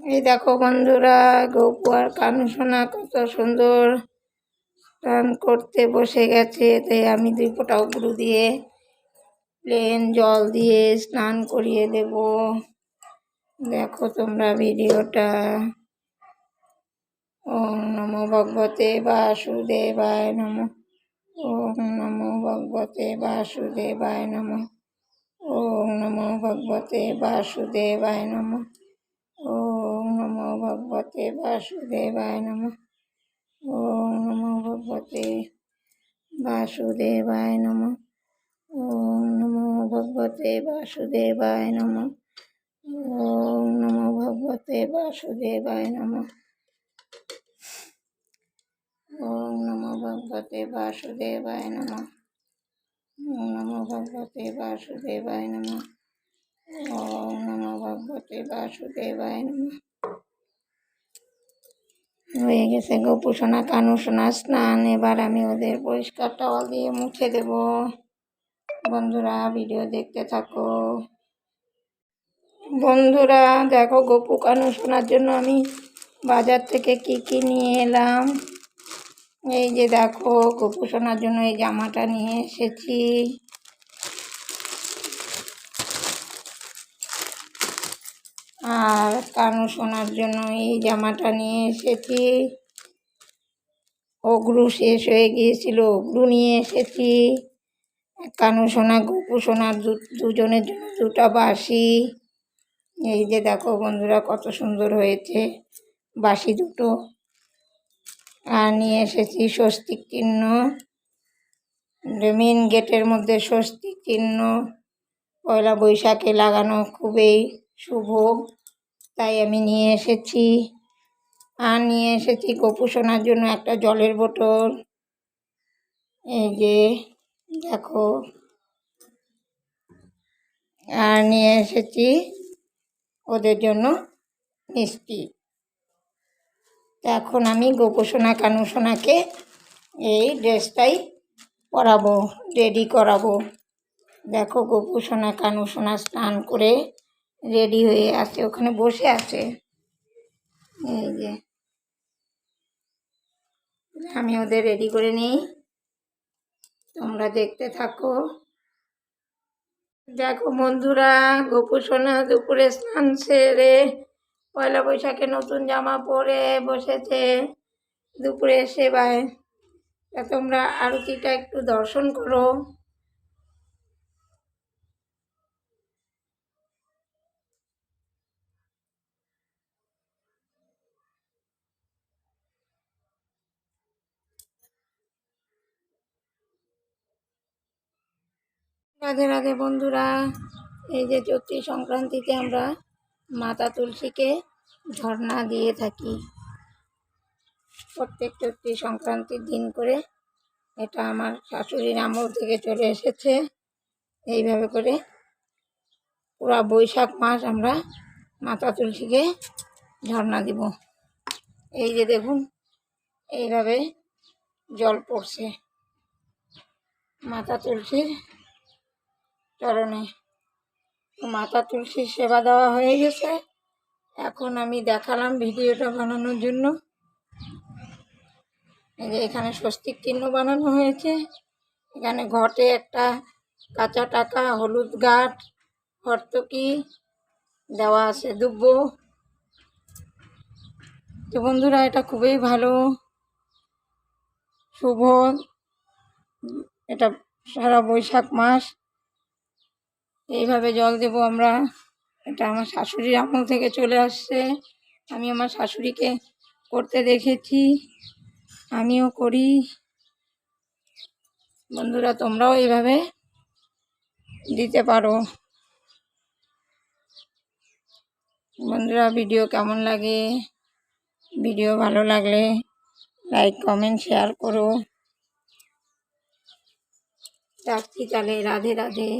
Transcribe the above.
এই দেখো বন্ধুরা গপু আর কানু সোনা কত সুন্দর স্নান করতে বসে গেছে। তাই আমি দুই ফোঁটা উগড়ু দিয়ে প্লেন জল দিয়ে স্নান করিয়ে দেব। দেখো তোমরা ভিডিওটা। ওম নমো ভগবতে বাসুদেবায় নমঃ। ওম নমো ভগবতে বাসুদেবায় নমঃ। ওম নমো ভগবতে বাসুদেবায় নমো। ভগবতে বাসুদেবায় নমঃ। ওম নমো ভগবতে বাসুদেবায় নমঃ। ওম নমো ভগবতে বাসুদেবায় নমঃ। ওম নমো ভগবতে বাসুদেবায় নমঃ। ওম নমো ভগবতে বাসুদেবায় নমঃ। ওম নমো ভগবতে বাসুদেবায় নমঃ। ওম নমো ভগবতে বাসুদেবায় নমঃ। হয়ে গেছে গোপু সোনা কানু, সোনা স্নান। এবার আমি ওদের পরিষ্কার টাওয়াল দিয়ে মুছে দেব। বন্ধুরা ভিডিও দেখতে থাকো। বন্ধুরা, দেখো গোপু কানু, সোনার জন্য আমি বাজার থেকে কি কি নিয়ে এলাম? এই যে দেখো, গোপু সোনার জন্য এই জামাটা নিয়ে এসেছি। আর কানু শোনার জন্য এই জামাটা নিয়ে এসেছি। অগ্রু শেষ হয়ে গিয়েছিল, অগ্রু নিয়ে এসেছি। কানু সোনা, গপু সোনার দু- দুজনের জন্য দুটা বাসি এই যে দেখো বন্ধুরা কত সুন্দর হয়েছে বাসি দুটো। আর নিয়ে এসেছি স্বস্তিক চিহ্ন। মেন গেটের মধ্যে স্বস্তিক চিহ্ন। পয়লা বৈশাখে লাগানো খুবই শুভ। তাই আমি নিয়ে এসেছি। আর নিয়ে এসেছি গপু জন্য একটা জলের বোতল। এই যে, দেখো। আর নিয়ে এসেছি ওদের জন্য মিষ্টি। এখন আমি গোপু সোনা, কানু সোনাকে এই ড্রেসটাই পরাবো, রেডি করাবো। দেখো গোপু সোনা, কানু সোনা স্নান করে রেডি হয়ে আছে, ওখানে বসে আছে। এই যে। আমি ওদের রেডি করে নিই। তোমরা দেখতে থাকো। দেখো বন্ধুরা গোপু সোনা দুপুরে স্নান সেরে পয়লা বৈশাখে নতুন জামা পরে বসেছে দুপুরে সেবায়। তোমরা আরতিটা একটু দর্শন করো। রাধে রাধে বন্ধুরা, এই যে চৈত্রী সংক্রান্তিতে আমরা মাতা তুলসীকে ঝর্ণা দিয়ে থাকি। প্রত্যেক চৈত্রী সংক্রান্তির দিন করে এটা আমার শাশুড়ির আমল থেকে চলে এসেছে। এইভাবে করে পুরা বৈশাখ মাস আমরা মাতা তুলসীকে ঝর্ণা দিব। এই যে দেখুন, এইভাবে জল পড়ছে মাতা তুলসীর। চরণে। মাতা তুলসীর সেবা দেওয়া হয়ে গেছে। এখন আমি দেখালাম ভিডিওটা বানানোর জন্য। এই যে এখানে স্বস্তিক চিহ্ন বানানো হয়েছে। এখানে ঘটে একটা কাঁচা টাকা, হলুদ গাঠ হর্তকি, দেওয়া আছে দুব্ব। তো বন্ধুরা, এটা খুবই ভালো, শুভ। এটা সারা বৈশাখ মাস। এইভাবে জল দেবো আমরা। এটা আমার শাশুড়ির আমল থেকে চলে আসছে। আমি আমার শাশুড়িকে করতে দেখেছি, আমিও করি। বন্ধুরা, তোমরাও এইভাবে দিতে পারো। বন্ধুরা, ভিডিও কেমন লাগে? ভিডিও ভালো লাগলে লাইক, কমেন্ট, শেয়ার করো। রাখছি তাহলে, রাধে রাধে।